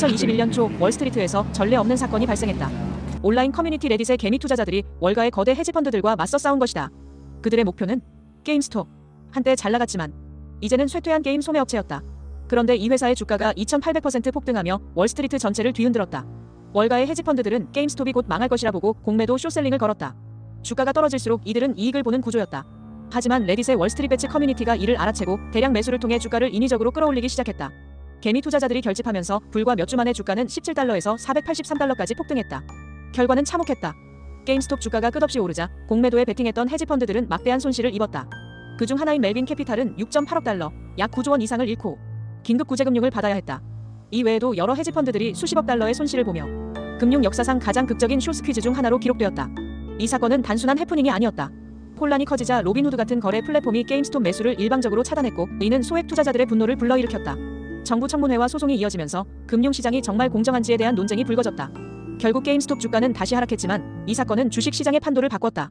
2021년 초 월스트리트에서 전례 없는 사건이 발생했다. 온라인 커뮤니티 레딧의 개미 투자자들이 월가의 거대 헤지펀드들과 맞서 싸운 것이다. 그들의 목표는 게임스톱. 한때 잘 나갔지만 이제는 쇠퇴한 게임 소매업체였다. 그런데 이 회사의 주가가 2,800% 폭등하며 월스트리트 전체를 뒤흔들었다. 월가의 헤지펀드들은 게임스톱이 곧 망할 것이라 보고 공매도 쇼셀링을 걸었다. 주가가 떨어질수록 이들은 이익을 보는 구조였다. 하지만 레딧의 월스트리트 배치 커뮤니티가 이를 알아채고 대량 매수를 통해 주가를 인위적으로 끌어올리기 시작했다. 개미 투자자들이 결집하면서 불과 몇 주 만에 주가는 17달러에서 483달러까지 폭등했다. 결과는 참혹했다. 게임스톱 주가가 끝없이 오르자 공매도에 베팅했던 헤지펀드들은 막대한 손실을 입었다. 그중 하나인 멜빈 캐피탈은 6.8억 달러, 약 9조 원 이상을 잃고 긴급 구제금융을 받아야 했다. 이 외에도 여러 헤지펀드들이 수십억 달러의 손실을 보며 금융 역사상 가장 극적인 쇼스퀴즈 중 하나로 기록되었다. 이 사건은 단순한 해프닝이 아니었다. 혼란이 커지자 로빈후드 같은 거래 플랫폼이 게임스톱 매수를 일방적으로 차단했고 이는 소액 투자자들의 분노를 불러일으켰다. 정부 청문회와 소송이 이어지면서 금융시장이 정말 공정한지에 대한 논쟁이 불거졌다. 결국 게임스톱 주가는 다시 하락했지만 이 사건은 주식 시장의 판도를 바꿨다.